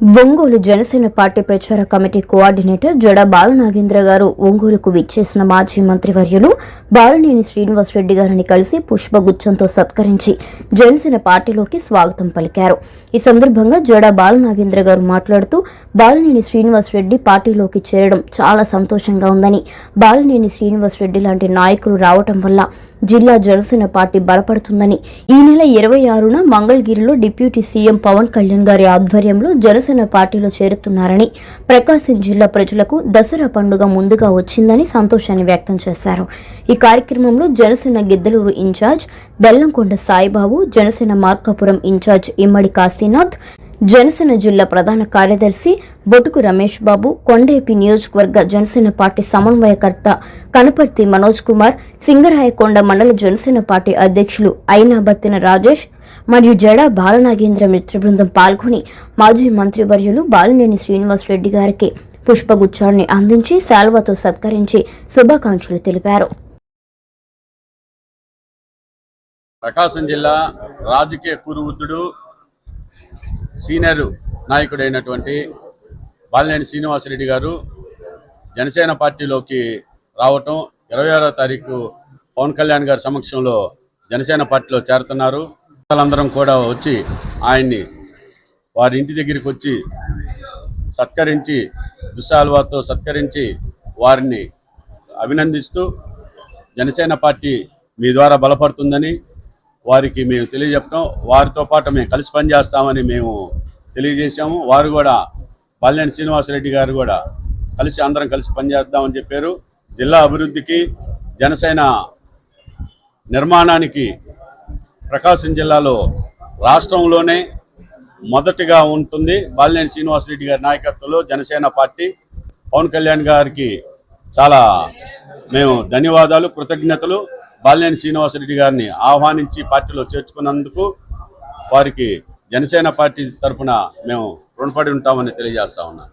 Ongole Janasena party ప్రచార committee coordinator Jada Balanagendra గారు ఒంగోలుకు విచ్చేసిన మాజీ మంత్రివర్యులు బాలనేని శ్రీనివాసరెడ్డి గారిని కలిసి పుష్పగుచ్చంతో సత్కరించి జనసేన పార్టీలోకి స్వాగతం పలికారు. ఈ సందర్భంగా జడ బాలనాగేంద్ర గారు మాట్లాడుతూ బాలనేని శ్రీనివాసరెడ్డి పార్టీలోకి చేరడం చాలా సంతోషంగా ఉందని బాలనేని శ్రీనివాసరెడ్డి లాంటి నాయకులు రావటం వల్ల జిల్లా జనసేన పార్టీ బలపడుతుందని. ఈ నెల ఇరవై ఆరున మంగళగిరిలో డిప్యూటీ సీఎం పవన్ కళ్యాణ్ గారి ఆధ్వర్యంలో జనసేన పార్టీలో చేరుతున్నారని ప్రకాశం జిల్లా ప్రజలకు దసరా పండుగ ముందుగా వచ్చిందని సంతోషాన్ని వ్యక్తం చేశారు. ఈ కార్యక్రమంలో జనసేన గిద్దలూరు ఇన్ఛార్జ్ బెల్లంకొండ సాయిబాబు జనసేన మార్కాపురం ఇన్ఛార్జ్ ఇమ్మడి కాశీనాథ్ జనసేన జిల్లా ప్రధాన కార్యదర్శి బొటుకు రమేష్ బాబు కొండేపి నియోజకవర్గ జనసేన పార్టీ సమన్వయకర్త కనపర్తి మనోజ్ కుమార్ సింగరాయకొండ మండల జనసేన పార్టీ అధ్యక్షులు అయినాబత్తిన రాజేష్ మరియు జడ బాలనాగేంద్ర మిత్ర బృందం పాల్గొని మాజీ మంత్రివర్యులు బాలినేని శ్రీనివాసరెడ్డి గారికి పుష్పగుచ్చాన్ని అందించి శాల్వతో సత్కరించి శుభాకాంక్షలు తెలిపారు. ప్రకాశం జిల్లా రాజకీయ కురువృద్ధుడు సీనియర్ నాయకుడైనటువంటి బాలినేని శ్రీనివాసరెడ్డి గారు జనసేన పార్టీలోకి రావటం ఇరవై ఆరో తారీఖు పవన్ కళ్యాణ్ గారి సమక్షంలో జనసేన పార్టీలో చేరుతున్నారు. వాళ్ళందరం కూడా వచ్చి ఆయన్ని వారి ఇంటి దగ్గరికి వచ్చి సత్కరించి దుస్సాల్వాతో సత్కరించి వారిని అభినందిస్తూ జనసేన పార్టీ మీ ద్వారా బలపడుతుందని వారికి మేము తెలియజెప్పడం వారితో పాటు మేము కలిసి పనిచేస్తామని మేము తెలియజేశాము. వారు కూడా పల్లెని శ్రీనివాసరెడ్డి గారు కూడా కలిసి అందరం కలిసి పనిచేద్దామని చెప్పారు. జిల్లా అభివృద్ధికి జనసేన నిర్మాణానికి ప్రకాశం జిల్లాలో రాష్ట్రంలోనే మొదటిగా ఉంటుంది. బాలినేని శ్రీనివాసరెడ్డి గారి నాయకత్వంలో జనసేన పార్టీ. పవన్ కళ్యాణ్ గారికి చాలా మేము ధన్యవాదాలు కృతజ్ఞతలు. బాలినేని శ్రీనివాసరెడ్డి గారిని ఆహ్వానించి పార్టీలో చేర్చుకున్నందుకు వారికి జనసేన పార్టీ తరఫున మేము రుణపడి ఉంటామని తెలియజేస్తా ఉన్నాను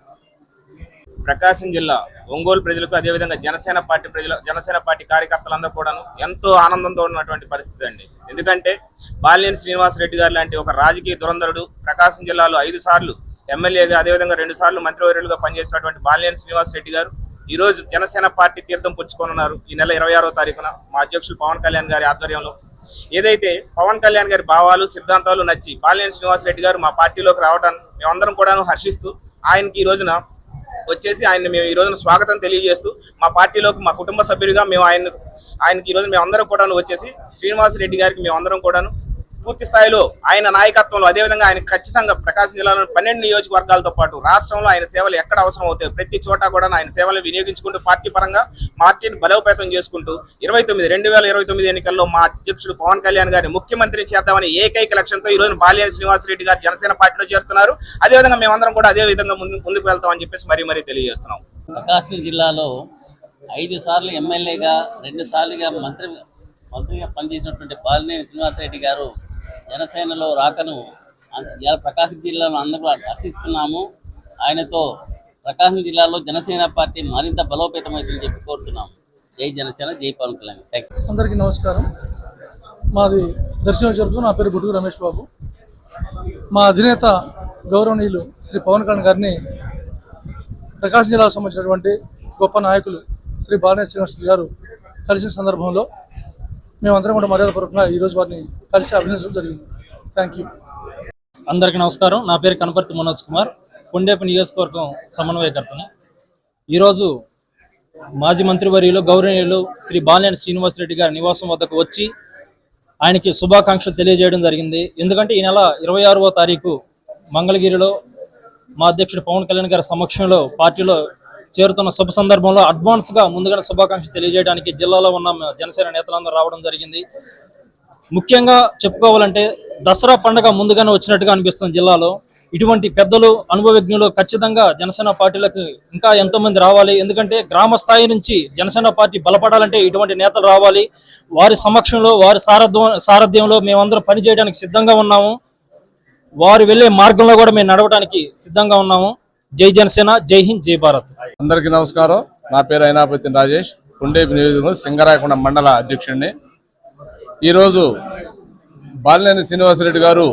ప్రకాశం జిల్లా ఒంగోలు ప్రజలకు అదేవిధంగా జనసేన పార్టీ ప్రజల జనసేన పార్టీ కార్యకర్తలందరూ కూడాను ఎంతో ఆనందంతో ఉన్నటువంటి పరిస్థితి అండి. ఎందుకంటే బాలినేని శ్రీనివాసరెడ్డి గారు లాంటి ఒక రాజకీయ దురంధరుడు ప్రకాశం జిల్లాలో ఐదు సార్లు ఎమ్మెల్యేగా అదేవిధంగా రెండు సార్లు మంత్రివర్యులుగా పనిచేసినటువంటి బాలినేని శ్రీనివాసరెడ్డి గారు ఈరోజు జనసేన పార్టీ తీర్థం పుచ్చుకోనున్నారు. ఈ నెల ఇరవై ఆరో తారీఖున మా అధ్యక్షులు పవన్ కళ్యాణ్ గారి ఆధ్వర్యంలో. ఏదైతే పవన్ కళ్యాణ్ గారి భావాలు సిద్ధాంతాలు నచ్చి బాలినేని శ్రీనివాసరెడ్డి గారు మా పార్టీలోకి రావడానికి మేమందరం కూడాను హర్షిస్తూ ఆయనకి ఈ రోజున వచ్చేసి ఆయన మేము ఈ రోజున స్వాగతం తెలియజేస్తూ మా పార్టీలోకి మా కుటుంబ సభ్యులుగా మేము ఆయన ఆయనకి ఈ రోజు మేమందరం కూడాను వచ్చేసి శ్రీనివాస్ రెడ్డి గారికి మేమందరం కూడాను పూర్తి స్థాయిలో ఆయన నాయకత్వంలో అదేవిధంగా ఆయన ఖచ్చితంగా ప్రకాశం జిల్లాలో పన్నెండు నియోజకవర్గాలతో పాటు రాష్ట్రంలో ఆయన సేవలు ఎక్కడ అవసరం అవుతాయి ప్రతి చోట కూడా ఆయన సేవలు వినియోగించుకుంటూ పార్టీ పరంగా పార్టీని బలోపేతం చేసుకుంటూ ఇరవై తొమ్మిది రెండు వేల ఇరవై తొమ్మిది ఎన్నికల్లో మా అధ్యక్షుడు పవన్ కళ్యాణ్ గారిని ముఖ్యమంత్రి చేద్దామని ఏకైక లక్ష్యంతో ఈ రోజు బాలినేని శ్రీనివాసరెడ్డి గారు జనసేన పార్టీలో చేరుతున్నారు. అదేవిధంగా మేమందరం కూడా అదే విధంగా ముందు ముందుకు వెళ్తామని చెప్పేసి మరీ మరీ తెలియజేస్తున్నాం. ప్రకాశం జిల్లాలో ఐదు సార్లు ఎమ్మెల్యేగా రెండు సార్లుగా మంత్రి మంత్రిగా పనిచేసినటువంటి బాలినేని శ్రీనివాసరెడ్డి గారు జనసేనలో రాకను ప్రకాశం జిల్లాలో అందరూ హర్షిస్తున్నాము ఆయనతో ప్రకాశం జిల్లాలో జనసేన పార్టీ మరింత బలోపేతమవుతుందని చెప్పి కోరుతున్నాము జై జనసేన జై పవన్ కళ్యాణ్. థ్యాంక్ యూ అందరికీ నమస్కారం. మాది దర్శనం జరుగుతూ నా పేరు గుడుగు రమేష్ బాబు. మా అధినేత గౌరవనీయులు శ్రీ పవన్ కళ్యాణ్ గారిని ప్రకాశం జిల్లాకు సంబంధించినటువంటి గొప్ప నాయకులు శ్రీ బాలనే శ్రీనివాస్ గారు కలిసిన సందర్భంలో మేమందరం కూడా మర్యాదపూర్వకంగా ఈరోజు వారిని కలిసి అభినందించడం జరిగింది. థ్యాంక్ యూ అందరికీ నమస్కారం. నా పేరు కనపర్తి మనోజ్ కుమార్. కొండేపు నియోజకవర్గం సమన్వయకర్తను. ఈరోజు మాజీ మంత్రివర్యులు గౌరవనీయులు శ్రీ బాలినేని శ్రీనివాసరెడ్డి గారి నివాసం వద్దకు వచ్చి ఆయనకి శుభాకాంక్షలు తెలియజేయడం జరిగింది. ఎందుకంటే ఈ నెల ఇరవై ఆరవ తారీఖు మంగళగిరిలో మా అధ్యక్షుడు పవన్ కళ్యాణ్ గారి సమక్షంలో పార్టీలో చేరుతున్న శుభ సందర్భంలో అడ్వాన్స్గా ముందుగానే శుభాకాంక్షలు తెలియజేయడానికి జిల్లాలో ఉన్న జనసేన నేతలందరూ రావడం జరిగింది. ముఖ్యంగా చెప్పుకోవాలంటే దసరా పండగ ముందుగానే వచ్చినట్టుగా అనిపిస్తుంది జిల్లాలో. ఇటువంటి పెద్దలు అనుభవజ్ఞులు ఖచ్చితంగా జనసేన పార్టీలకు ఇంకా ఎంతో మంది రావాలి. ఎందుకంటే గ్రామ స్థాయి నుంచి జనసేన పార్టీ బలపడాలంటే ఇటువంటి నేతలు రావాలి. వారి సమక్షంలో వారి సారథ్యం సారథ్యంలో మేమందరం పనిచేయడానికి సిద్ధంగా ఉన్నాము. వారు వెళ్ళే మార్గంలో కూడా మేము నడవడానికి సిద్ధంగా ఉన్నాము. జై జనసేన జై హింద్ జై భారత్. అందరికీ నమస్కారం. నా పేరు అయినాపతి రాజేష్. కుండేపి నియోజకవర్గం సింగరాయకొండ మండల అధ్యక్షుడిని. ఈరోజు బాలినేని శ్రీనివాసరెడ్డి గారు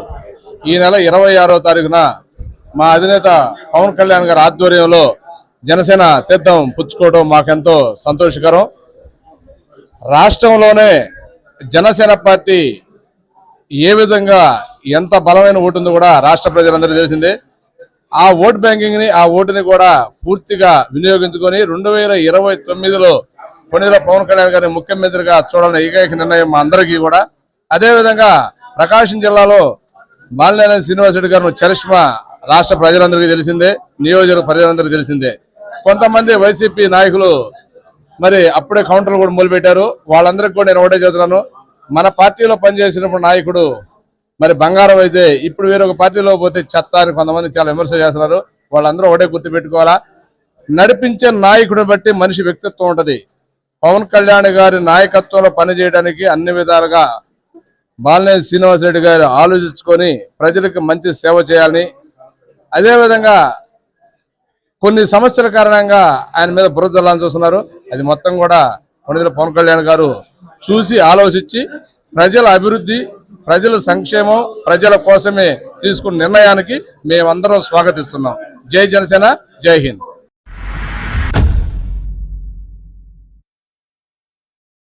ఈ నెల ఇరవై ఆరో తారీఖున మా అధినేత పవన్ కళ్యాణ్ గారి ఆధ్వర్యంలో జనసేన తీర్థం పుచ్చుకోవడం మాకెంతో సంతోషకరం. రాష్ట్రంలోనే జనసేన పార్టీ ఏ విధంగా ఎంత బలమైన ఉంటుందో కూడా రాష్ట్ర ప్రజలందరికీ తెలిసిందే. ఆ ఓట్ బ్యాంకింగ్ని ఆ ఓటుని కూడా పూర్తిగా వినియోగించుకొని రెండు వేల ఇరవై తొమ్మిదిలో కొన్నిలో పవన్ కళ్యాణ్ గారిని ముఖ్యమంత్రిగా చూడాలని ఏకైక నిర్ణయం మా అందరికీ కూడా. అదే విధంగా ప్రకాశం జిల్లాలో బాలినేని శ్రీనివాసరెడ్డి గారు చరిష్మా రాష్ట్ర ప్రజలందరికీ తెలిసిందే నియోజక ప్రజలందరికీ తెలిసిందే. కొంతమంది వైసీపీ నాయకులు మరి అప్పుడే కౌంటర్లు కూడా మొదలుపెట్టారు. వాళ్ళందరికీ కూడా నేను ఒకటే చెబుతున్నాను. మన పార్టీలో పనిచేసినప్పుడు నాయకుడు మరి బంగారం అయితే ఇప్పుడు వేరొక పార్టీలో పోతే చెత్త అని కొంతమంది చాలా విమర్శ చేస్తున్నారు. వాళ్ళందరూ ఒకటే గుర్తుపెట్టుకోవాలా నడిపించే నాయకుడిని బట్టి మనిషి వ్యక్తిత్వం ఉంటుంది. పవన్ కళ్యాణ్ గారి నాయకత్వంలో పనిచేయడానికి అన్ని విధాలుగా బాలినేని శ్రీనివాసరెడ్డి గారు ఆలోచించుకొని ప్రజలకు మంచి సేవ చేయాలని. అదేవిధంగా కొన్ని సమస్యల కారణంగా ఆయన మీద బురద జల్లాలని చూస్తున్నారు. అది మొత్తం కూడా కొణిదెల పవన్ కళ్యాణ్ గారు చూసి ఆలోచించి ప్రజల అభివృద్ధి ప్రజల సంక్షేమం ప్రజల కోసమే తీసుకున్న నిర్ణయానికి మేమందరం స్వాగతిస్తున్నాం. జై జనసేన జై హింద్.